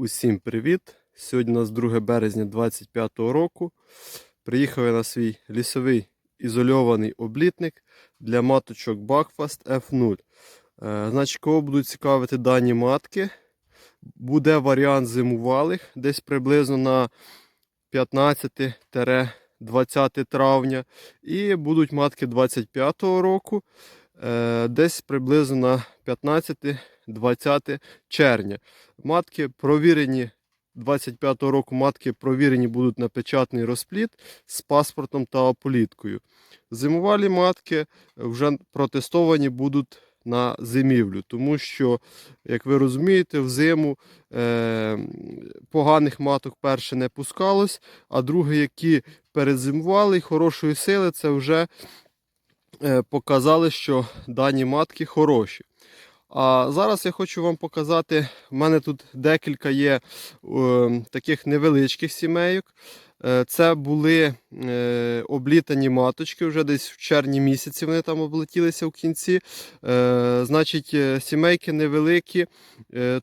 Усім привіт! Сьогодні у нас 2 березня 2025 року. Приїхав я на свій лісовий ізольований облітник для маточок Buckfast F0. Е, значить, кого будуть цікавити дані матки, буде варіант зимувалих десь приблизно на 15-20 травня. І будуть матки 25 року, е, десь приблизно на 15-20 червня. Матки провірені 25-го року матки провірені будуть на печатний розпліт з паспортом та ополіткою. Зимувалі матки вже протестовані будуть на зимівлю, тому що, як ви розумієте, взиму е, поганих маток перше не пускалось, а друге, які перезимували хорошої сили, це вже е, показали, що дані матки хороші. А зараз я хочу вам показати, в мене тут декілька є е, таких невеличких сімейок. Е, це були е, облітані маточки, вже десь в червні місяці вони там облетілися в кінці. Е, значить, сімейки невеликі,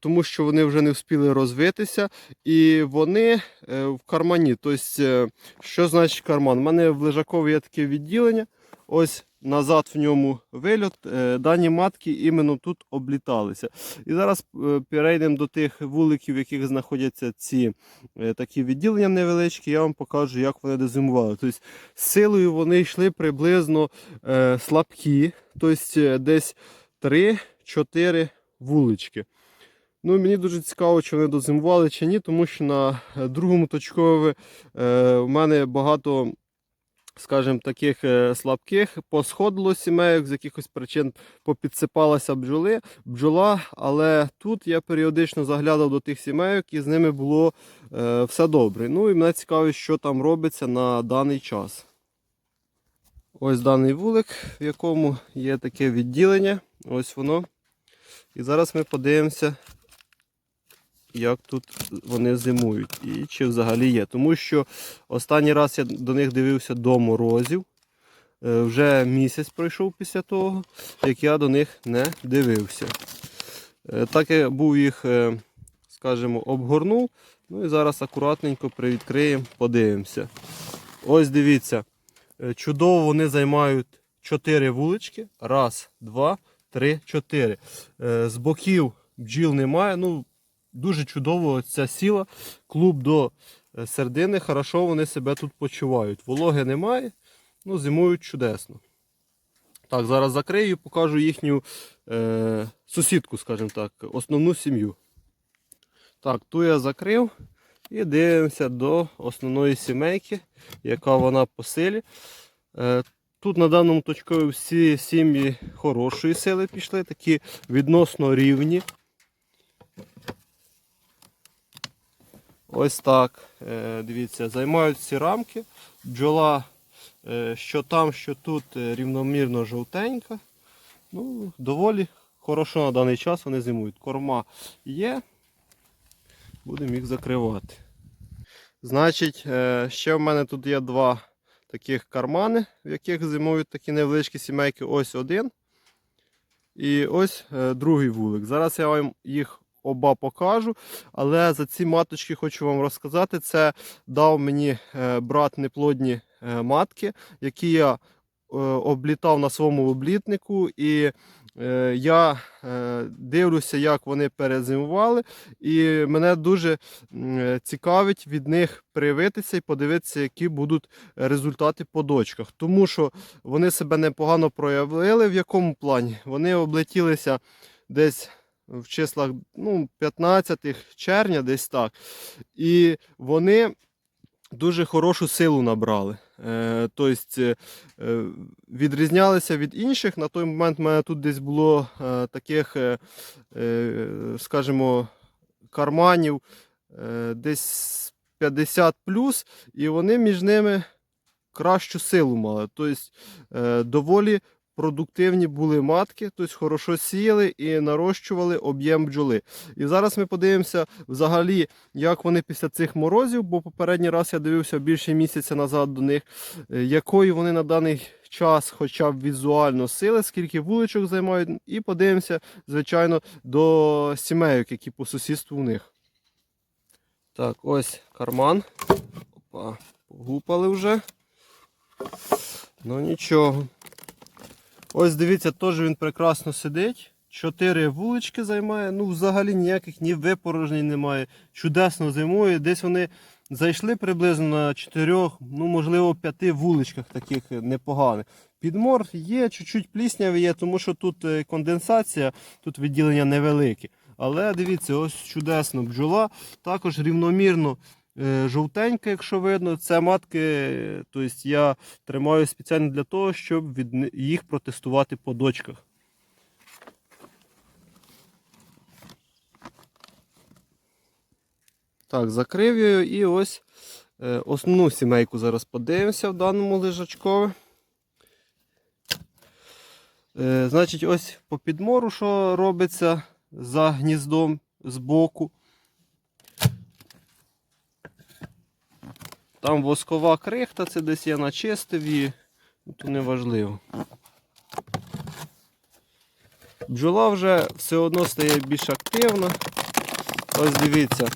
тому що вони вже не встигли розвитися. І вони в кармані. Тобто, що значить карман? У мене в лежакові є таке відділення. Ось назад в ньому вильот. Е, Дані матки іменно тут обліталися. І зараз е, перейдемо до тих вуликів, в яких знаходяться ці е, такі відділення невеличкі. Я вам покажу, як вони дезимували. Тобто, з силою вони йшли приблизно слабкі, тобто десь 3-4 вулички. Ну, Мені дуже цікаво, чи вони дозимували чи ні, тому що на другому точкові в мене багато скажімо, таких е, слабких посходило сімейок, з якихось причин попідсипалася бджоли, бджола, але тут я періодично заглядав до тих сімейок і з ними було е, все добре. Ну і мене цікавить, що там робиться на даний час. Ось даний вулик, в якому є таке відділення. Ось воно. І зараз ми подивимося, як тут вони зимують і чи взагалі є. Тому що останній раз я до них дивився до морозів. Е, Вже місяць пройшов після того, як я до них не дивився. Е, Так я був їх, е, скажімо, обгорнув. Ну і зараз акуратненько привідкриємо, подивимося. Ось дивіться, чудово вони займають 4 вулички. Раз, два, три, чотири. З боків бджіл немає. Ну, Дуже чудово ця сіла. Клуб до е, середини, хорошо вони себе тут почувають. Вологи немає, ну зимують чудесно. Так, зараз закрию і покажу їхню е, сусідку, скажімо так, основну сім'ю. Так, ту я закрив і дивимося до основної сімейки, яка вона по силі. Е, тут на даному точкові всі сім'ї хорошої сили пішли, такі відносно рівні. Ось так. Е, Дивіться, займають ці рамки. Бджола, е, що там, що тут е, рівномірно жовтенька. Ну, Доволі хорошо на даний час вони зимують. Корма є. Будемо їх закривати. Значить, ще в мене тут є два таких кармани, в яких зимують такі невеличкі сімейки. Ось один. І ось другий вулик. Зараз я вам їх оба покажу. Але за ці маточки хочу вам розказати. Це дав мені е, брат неплодні е, матки, які я е, облітав на своєму облітнику. І я дивлюся, як вони перезимували. І мене дуже цікавить від них привитися і подивитися, які будуть результати по дочках. Тому що вони себе непогано проявили. В якому плані? Вони облетілися десь в числах ну, 15 червня, десь так. І вони дуже хорошу силу набрали. Е, тобто е, відрізнялися від інших. На той момент в мене тут десь було е, таких, скажімо, карманів десь 50 плюс, і вони між ними кращу силу мали. Тобто доволі продуктивні були матки, тобто хорошо сіяли і нарощували об'єм бджоли. І зараз ми подивимося взагалі, як вони після цих морозів, бо попередній раз я дивився більше місяця назад до них, е, якої вони на даний час, хоча б візуально сили, скільки вуличок займають, і подивимося, звичайно, до сімейок, які по сусідству у них. Так, ось карман. Опа, погупали вже. Ну нічого. Ось дивіться, теж він прекрасно сидить. Чотири вулички займає. Ну, взагалі ніяких ні випорожнень немає. Чудесно зимує. Десь вони зайшли приблизно на чотирьох, ну можливо, п'яти вуличках таких непоганих. Підмор є, чуть-чуть плісняви є, тому що тут е, конденсація, тут відділення невелике. Але дивіться, ось чудесно бджола. Також рівномірно е, жовтенька, якщо видно. Це матки, тобто я тримаю спеціально для того, щоб від їх протестувати по дочках. Так, закрив я і ось е, основну сімейку зараз подивимося в даному лежачкові. Е, значить, ось по підмору, що робиться за гніздом збоку. Там воскова крихта, це десь я начистив її, ну, то не важливо. Бджола вже все одно стає більш активна. Ось дивіться,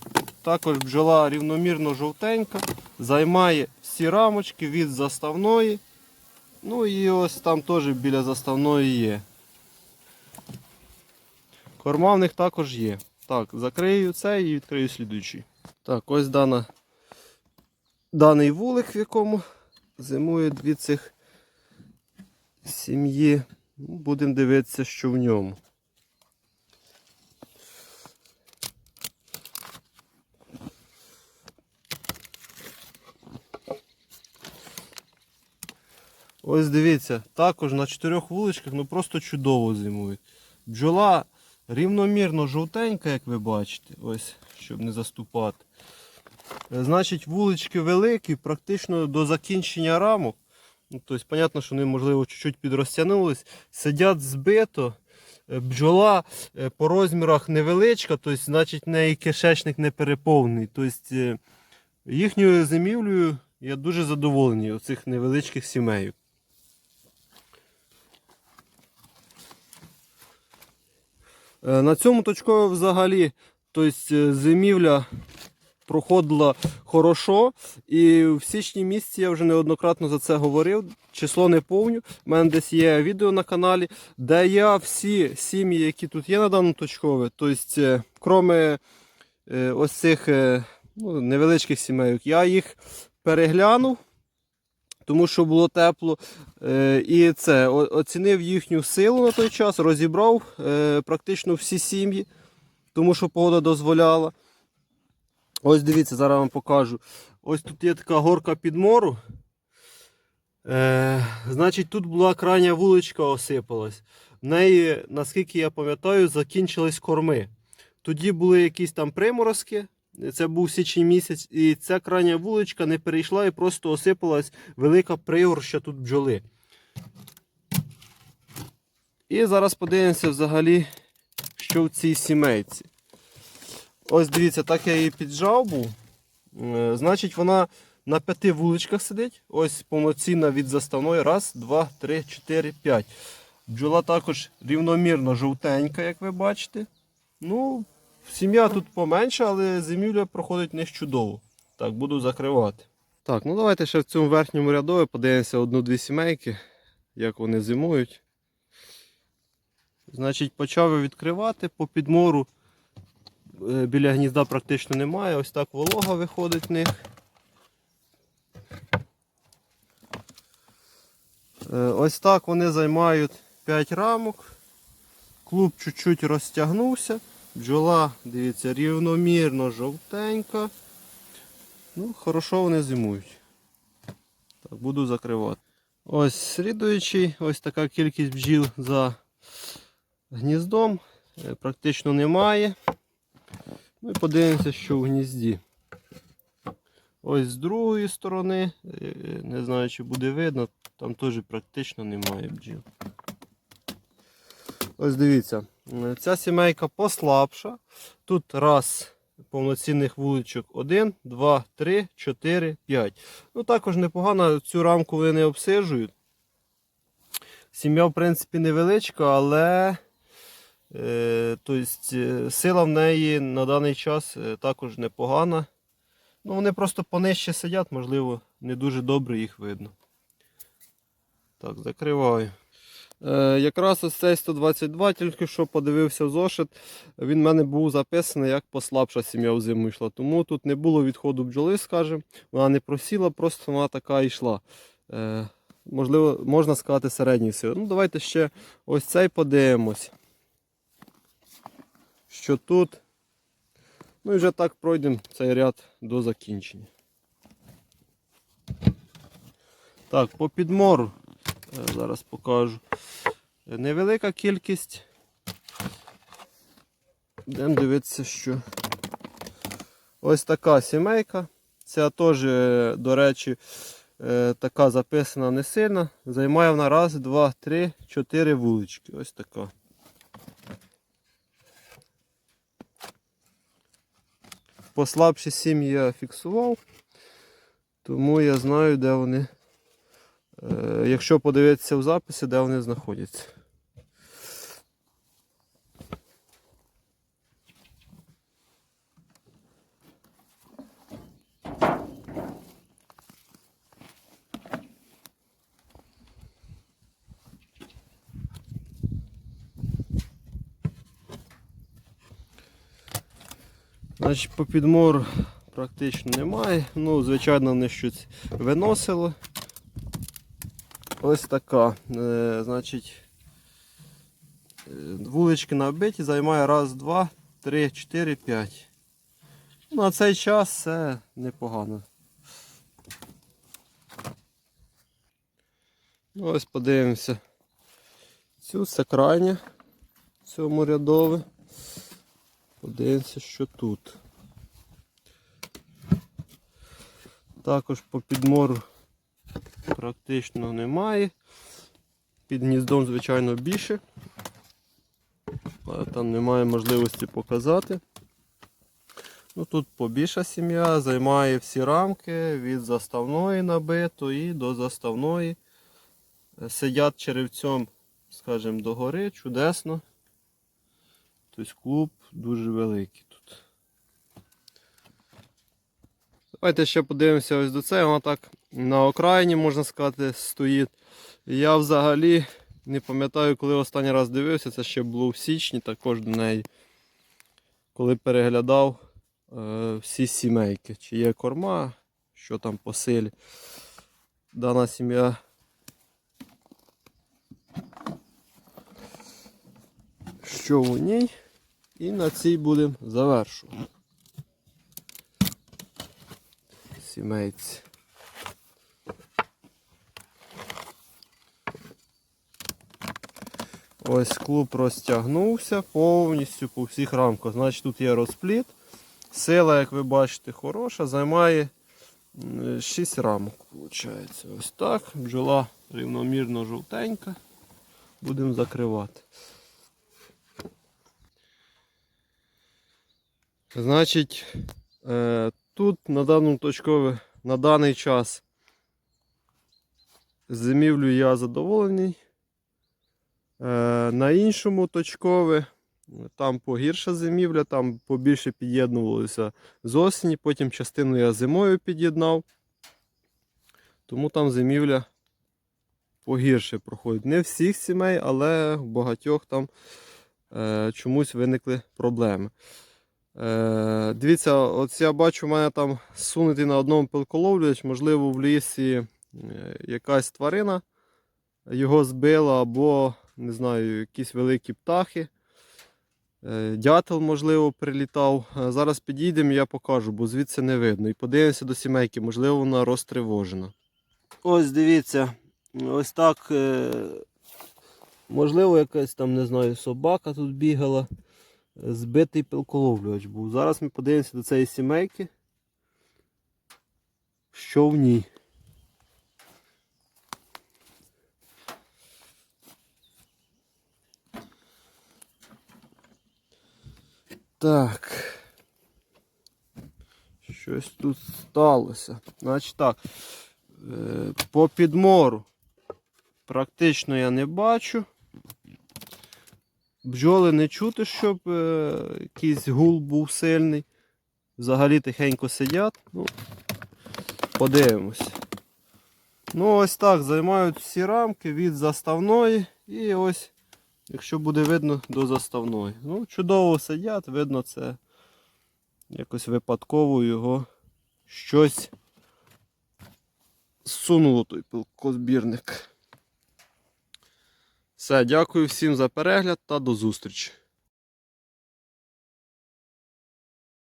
також бджола рівномірно жовтенька, займає всі рамочки від заставної. Ну і ось там теж біля заставної є. Корма в них також є. Так, закрию цей і відкрию слідуючий. Так, ось дана, даний вулик, в якому зимує дві цих сім'ї. Ну, Будемо дивитися, що в ньому. Ось дивіться, також на чотирьох вуличках ну просто чудово зимують. Бджола рівномірно жовтенька, як ви бачите, ось, щоб не заступати. Е, Значить, вулички великі, практично до закінчення рамок. Ну, тобто, понятно, що вони, можливо, чуть-чуть підрозтягнулись. Сидять збито. Е, Бджола е, по розмірах невеличка, тобто, значить, неї кишечник не переповнений. Тобто, їхньою зимівлею я дуже задоволений оцих невеличких сімей. На цьому точкові взагалі тобто, зимівля проходила хорошо. І в січні місяці я вже неоднократно за це говорив. Число не повню. У мене десь є відео на каналі, де я всі сім'ї, які тут є на даному точкові, тобто, е, кроме е, ось цих е, ну, невеличких сімейок, я їх переглянув. Тому що було тепло. І це оцінив їхню силу на той час, розібрав практично всі сім'ї, тому що погода дозволяла. Ось дивіться, зараз вам покажу. Ось тут є така горка підмору. Е, значить, тут була крайня вуличка осипалась. В неї, наскільки я пам'ятаю, закінчились корми. Тоді були якісь там приморозки. Це був січень місяць, і ця крайня вуличка не перейшла і просто осипалась велика пригорща тут бджоли. І зараз подивимося взагалі, що в цій сімейці. Ось дивіться, так я її піджав був. Е, Значить, вона на п'яти вуличках сидить. Ось повноцінна від заставної. Раз, два, три, чотири, п'ять. Бджола також рівномірно жовтенька, як ви бачите. Ну, сім'я тут поменша, але зимівля проходить не чудово. Так, буду закривати. Так, ну давайте ще в цьому верхньому рядові подивимося одну-дві сімейки, як вони зимують. Значить, почав я відкривати по підмору. Е, Біля гнізда практично немає. Ось так волога виходить в них. Е, Ось так вони займають 5 рамок. Клуб чуть-чуть розтягнувся. Бджола, дивіться, рівномірно жовтенька. Ну, хорошо вони зимують. Так, буду закривати. Ось слідуючий, ось така кількість бджіл за гніздом. Е, Практично немає. Ну і подивимося, що в гнізді. Ось з другої сторони, е, не знаю, чи буде видно, там теж практично немає бджіл. Ось дивіться, е, ця сімейка послабша. Тут раз повноцінних вуличок 1, 2, 3, 4, 5. Ну також непогано, цю рамку вони не обсиджують. Сім'я, в принципі, невеличка, але тобто, е, сила в неї на даний час е, також непогана. Ну, вони просто понижче сидять, можливо, не дуже добре їх видно. Так, закриваю. Е, якраз ось цей 122, тільки що подивився в зошит, він в мене був записаний як послабша сім'я в зиму йшла. Тому тут не було відходу бджоли, скажімо. Вона не просіла, просто вона така йшла. Е, можливо, можна сказати, середній сили. Ну, давайте ще ось цей подивимось. Що тут. Ну і вже так пройдемо цей ряд до закінчення. Так, по підмору. Е, Зараз покажу. Невелика кількість. Йдемо дивитися, що. Ось така сімейка. Ця теж, е, до речі, е, така записана не сильно. Займає вона раз, два, три, чотири вулички. Ось така. Послабші сім'ї я фіксував, тому я знаю, де вони. Е, Якщо подивитися в записі, де вони знаходяться. Значить, по підмору практично немає. Ну, звичайно, вони щось виносили. Ось така. Е, значить, е, вулички набиті, займає раз, два, три, чотири, п'ять. На цей час це непогано. Ну, ось подивимося. Цю це крайня цьому рядове. Подивимося, що тут. Також по підмору практично немає. Під гніздом, звичайно, більше. Але там немає можливості показати. Ну, Тут побільша сім'я, займає всі рамки від заставної набитої до заставної. Сидять черевцем, скажімо, догори, чудесно. Тобто клуб дуже великий тут. Давайте ще подивимося ось до цього. Вона так на окраїні, можна сказати, стоїть. Я взагалі не пам'ятаю, коли останній раз дивився, це ще було в січні, також до неї. Коли переглядав е, всі сімейки, чи є корма, що там по силі. Дана сім'я. Що у ній? І на цій будемо завершувати. Сімейці. Ось клуб розтягнувся повністю по всіх рамках. Значить тут є розпліт. Сила, як ви бачите, хороша, займає 6 рамок. Виходить. Ось так. Бджола рівномірно жовтенька. Будемо закривати. Значить, е, тут на даному точкові на даний час з зимівлею я задоволений. Е, на іншому точкове, там погірша зимівля, там побільше під'єднувалося з осені, потім частину я зимою під'єднав. Тому там зимівля погірше проходить. Не всіх сімей, але в багатьох там е, чомусь виникли проблеми. Е, дивіться, от я бачу, у мене там сунутий на одному пилколовлювач, можливо, в лісі е, якась тварина його збила, або, не знаю, якісь великі птахи. Е, Дятел, можливо, прилітав. Зараз підійдемо, я покажу, бо звідси не видно. І подивимося до сімейки, можливо, вона розтривожена. Ось дивіться, ось так. Можливо, якась там, не знаю, собака тут бігала збитий пилколовлювач був. Зараз ми подивимося до цієї сімейки. Що в ній? Так. Щось тут сталося. Значить так. е, По підмору практично я не бачу. Бджоли не чути, щоб е, якийсь гул був сильний. взагалі тихенько сидять. Ну, подивимось. Ну, ось так займають всі рамки від заставної і ось, якщо буде видно, до заставної. Ну, чудово сидять, видно, це якось випадково його щось зсунуло той пилкозбірник. Все, дякую всім за перегляд та до зустрічі.